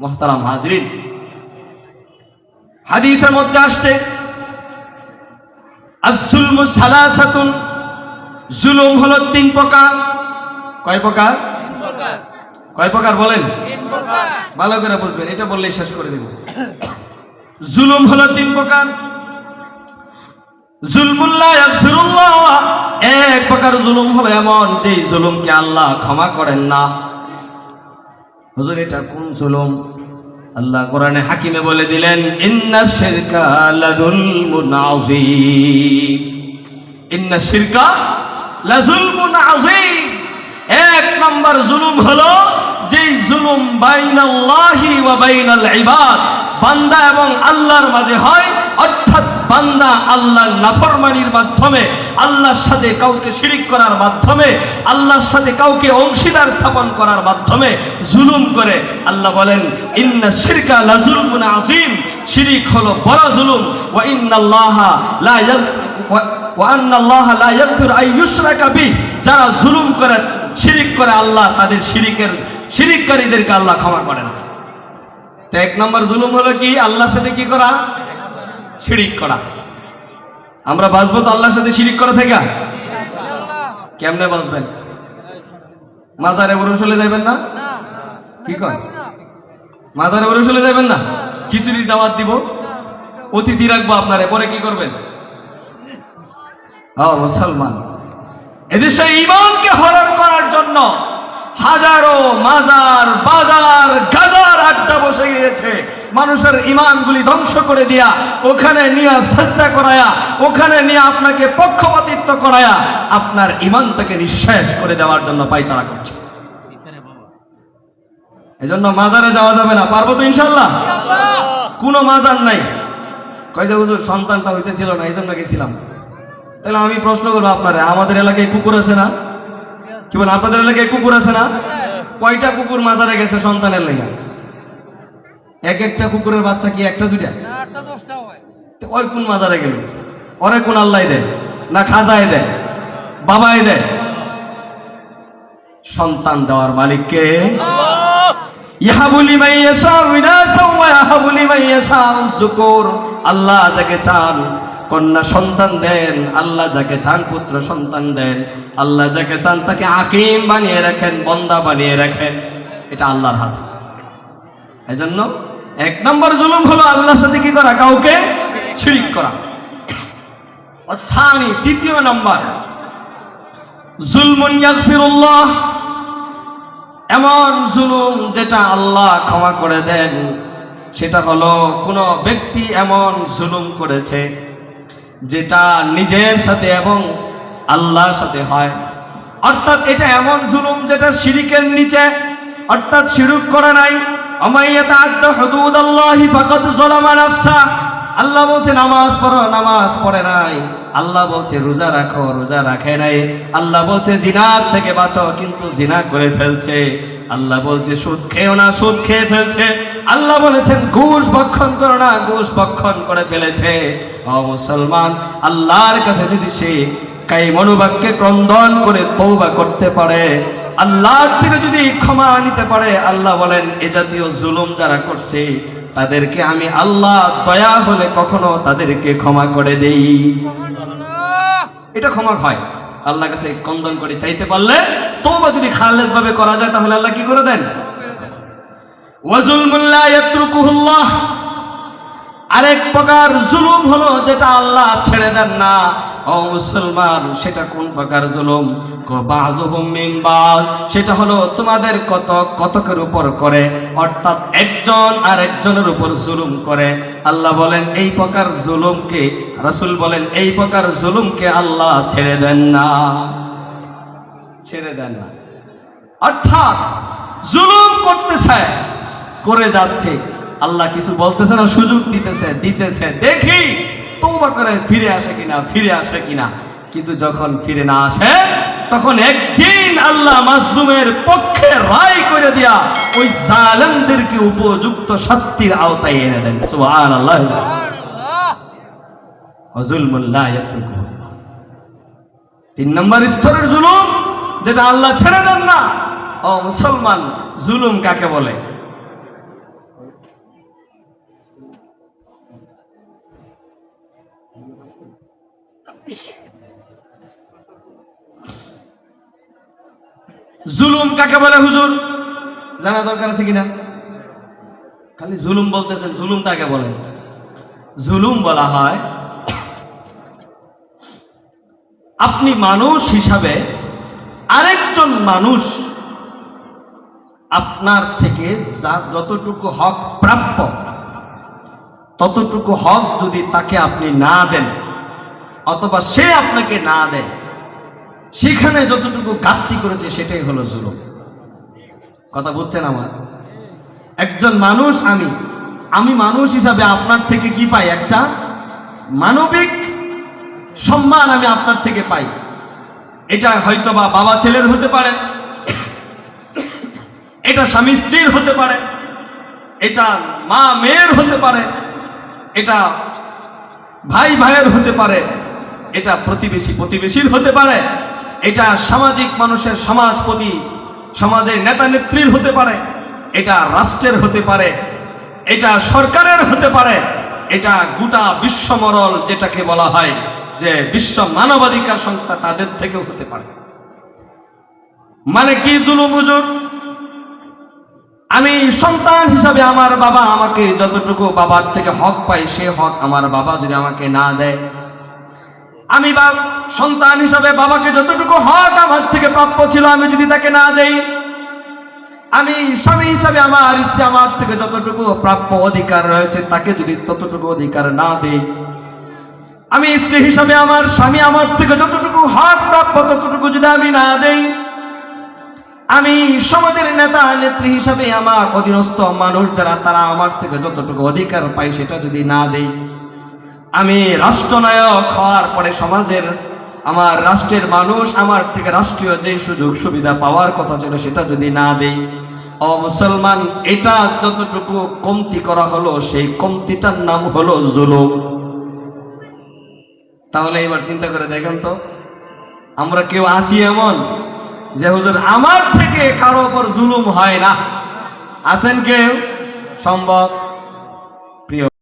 মোহতারাম হাজরিন। হাদিসের মধ্যে আসছে আসুলমু সালাসাতুন জুলুম হলো তিন প্রকার। কয় প্রকার? কয় প্রকার বলেন? ভালো করে বুঝবেন, এটা বললেই শেষ করে দেব। জুলুম হলো তিন প্রকার। জুলমুল্লাহ এক প্রকার জুলুম হলো এমন যে জুলুমকে আল্লাহ ক্ষমা করেন না। হুজুর, এটা কোন জুলুম? আল্লাহ কোরআনে হাকিমে বলে দিলেন, ইন্না শিরকা লাযুলমুন আযীম। ইন্না শিরকা লাযুলমুন আযীম। এক নম্বর জুলুম হলো যে জুলুম বাইনাল্লাহি ওয়া বাইনাল ইবাদ, বান্দা এবং আল্লাহর মাঝে হয় অর্থাৎ বান্দা আল্লাহর নাফরমানির মাধ্যমে, আল্লাহর সাথে কাউকে শিরিক করার মাধ্যমে, আল্লাহর সাথে কাউকে অংশীদার স্থাপন করার মাধ্যমে জুলুম করে। আল্লাহ বলেন, ইন্না শিরকা লাজুলমুন আযীম। শিরিক হলো বড় জুলুম। ওয়া ইন্নাল্লাহা লা যারা জুলুম করে, শিরিক করে, আল্লাহ তাদের শিরিকের, শিরিককারীদেরকে আল্লাহ ক্ষমা করে না। তো এক নম্বর জুলুম হলো কি? আল্লাহর সাথে কি করা? শিরিক করা। আমরা বাঁচবো তো আল্লাহর সাথে শিরিক করা থেকে? কেমনে বাঁচবেন? মাজারে চলে যাবেন না? কি কয় মাজারে চলে যাবেন না? খিচুড়ির দাওয়াত দিব। অতিথি রাখব আপনারে, পরে কি করবেন? মুসলমান। এদেশে ইমানকে হরণ করার জন্য হাজারো মাজার, বাজার, গাজার আড্ডা বসে গিয়েছে। মানুষের ইমানগুলি ধ্বংস করে দিয়া ওখানে নিয়ে চেষ্টা করায়া ওখানে নিয়ে আপনাকে পক্ষপাতিত্ব করায়া আপনার ইমানটাকে নিঃশেষ করে দেওয়ার জন্য পাইতারা করছে। এজন্য মাজারে যাওয়া যাবে না। পারব তো ইনশাল্লাহ কোনো মাজার নাই। কয় যে হুজুর সন্তানটা হইতেছিল না এই জন্য গেছিলাম। তাহলে আমি প্রশ্ন করব আপনারা আমাদের এলাকায় কুকুর আছে না? কি বলেন আপনাদের এলাকায় কুকুর আছে না? কয়টা কুকুর মাজারে গেছে সন্তানের লেগে? এক একটা কুকুরের বাচ্চা কি একটা দুইটা? ওই কোন মাজারে গেল? ওরে কোন আল্লাহ দেয়? না খাজায় দেয়? বাবাই দেয়? সন্তান দেওয়ার মালিককে ইয়াহাবুলি মাইয়াশা উইনাসা ওয়া ইয়াহাবুলি মাইয়াশা যুকুর আল্লাহ যাকে চান কন্যা সন্তান দেন আল্লাহ যাকে চান পুত্র সন্তান দেন আল্লাহ যাকে চান তাকে আকিম বানিয়ে রাখেন বন্দা বানিয়ে রাখেন। এটা আল্লাহর হাতে। এজন্য এক নম্বর জুলুম হলো আল্লাহর সাথে কি করা? কাউকে শিরিক করা। সানি, দ্বিতীয় নম্বর। জুলমুন ইয়াগফিরুল্লাহ। এমন জুলুম যেটা আল্লাহ ক্ষমা করে দেন, সেটা হলো কোনো ব্যক্তি এমন জুলুম করেছে যেটা নিজের সাথে এবং আল্লাহর সাথে হয়। অর্থাৎ এটা এমন জুলুম যেটা শিরিকের নিচে, অর্থাৎ শিরুক করা নাই। আল্লাহি বলছে, নামাজ পড়ো, নামাজ পড়ে নাই। আল্লাহ বলছে, রোজা রাখো, রোজা রাখে নাই। আল্লাহ বলছে, জিনার থেকে বাঁচো, কিন্তু জিনা করে ফেলছে। আল্লাহ বলছে, সুদ খেয়েও না, সুদ খেয়ে ফেলছে। আল্লাহ বলেছেন, ঘুষ ভক্ষণ করো না, ঘুষ ভক্ষণ করে ফেলেছে। ও মুসলমান, আল্লাহর কাছে যদি সে কাই মনোবাক্যে ক্রন্দন করে তৌবা করতে পারে আল্লাহর থেকে যদি ক্ষমা নিতে পারে আল্লাহ বলেন এ জাতীয় জুলুম যারা করছে তাদেরকে আমি আল্লাহ দয়া হলে কখনো তাদেরকে ক্ষমা করে দেই। এটা ক্ষমা হয়। আল্লাহর কাছে কন্দন করে চাইতে পারলে তৌবা যদি খালেজ ভাবে করা যায় তাহলে আল্লাহ কি করে দেন? ওয়াজুলমুল্লাহ ইয়াতরুকুহুল্লাহ। আরেক প্রকার জুলুম হলো যেটা আল্লাহ ছেড়ে দেন না। ও মুসলমান, সেটা কোন প্রকার জুলুম? সেটা হলো তোমাদের কত, কতকের উপর করে। অর্থাৎ একজন আর একজনের উপর জুলুম করে। আল্লাহ বলেন, এই প্রকার জুলুমকে, রাসূল বলেন, এই প্রকার জুলুমকে আল্লাহ ছেড়ে দেন না। ছেড়ে দেন না। অর্থাৎ জুলুম করতেছে, করে যাচ্ছে। আল্লাহ কিছু বলতেছে না সুযোগ দিতেছে দিতেছে দেখি তৌবা করে ফিরে আসে কিনা ফিরে আসে কিনা। কিন্তু যখন ফিরে না আসে তখন একদিন আল্লাহ মাজলুমের পক্ষে রায় করে দিয়া ওই জালেমদেরকে উপযুক্ত শাস্তির আওতায় এনে দেন। ইয়াতরুকুহুল্লাহ তিন নম্বর স্তরের জুলুম যেটা আল্লাহ ছেড়ে দেন না। ও মুসলমান জুলুম কাকে বলে? জুলুম কাকে বলে হুজুর? জানা দরকার আছে কিনা? খালি জুলুম বলতেছেন, জুলুম কাকে বলে জুলুম বলা হয়, আপনি মানুষ হিসাবে আরেকজন মানুষ আপনার থেকে যা যতটুকু হক প্রাপ্য, ততটুকু হক যদি তাকে আপনি না দেন, অথবা সে আপনাকে না দেয় সেখানে যতটুকু ঘাটতি করেছে, সেটাই হলো জুলুম। কথা বুঝছেন আমার? একজন মানুষ আমি আমি মানুষ হিসাবে আপনার থেকে কি পাই? একটা মানবিক সম্মান আমি আপনার থেকে পাই। এটা হয়তো বা বাবা ছেলের হতে পারে, এটা স্বামী স্ত্রীর হতে পারে, এটা মা মেয়ের হতে পারে, এটা ভাই ভাইয়ের হতে পারে, এটা প্রতিবেশী প্রতিবেশীর হতে পারে এটা সামাজিক মানুষের সমাজপতি, সমাজের নেতা নেত্রীর হতে পারে, এটা রাষ্ট্রের হতে পারে, এটা সরকারের হতে পারে, এটা গোটা বিশ্বমরল যেটাকে বলা হয় যে বিশ্ব মানবাধিকার সংস্থা তাদের থেকেও হতে পারে। মানে কি জুলুম, হুজুর? আমি সন্তান হিসাবে আমার বাবা আমাকে যতটুকু বাবার থেকে হক পাই সে হক আমার বাবা যদি আমাকে না দেয় আমি বা সন্তান হিসাবে বাবাকে যতটুকু হক আমার থেকে প্রাপ্য ছিল, আমি যদি তাকে না দেই, আমি স্বামী হিসাবে আমার স্ত্রী আমার থেকে যতটুকু প্রাপ্য অধিকার রয়েছে, তাকে যদি ততটুকু অধিকার না দেই, আমি স্ত্রী হিসাবে আমার স্বামী আমার থেকে যতটুকু হক প্রাপ্য, ততটুকু যদি আমি না দেই, আমি সমাজের নেতা, নেত্রী হিসাবে আমার অধীনস্থ মানুষ যারা, তারা আমার থেকে যতটুকু অধিকার পাই সেটা যদি না দেই আমি রাষ্ট্রনায়ক হওয়ার পরে সমাজের আমার রাষ্ট্রের মানুষ আমার থেকে রাষ্ট্রীয় যে সুযোগ সুবিধা পাওয়ার কথা ছিল সেটা যদি না দেই, ও মুসলমান, এটা যতটুকু কমতি করা হলো, সেই কমতিটার নাম হলো জুলুম। তাহলে এবার চিন্তা করে দেখেন তো, আমরা কেউ আসি এমন যে হুজুর, আমার থেকে কারও ওপর জুলুম হয় না। আছেন কেউ? সম্ভব?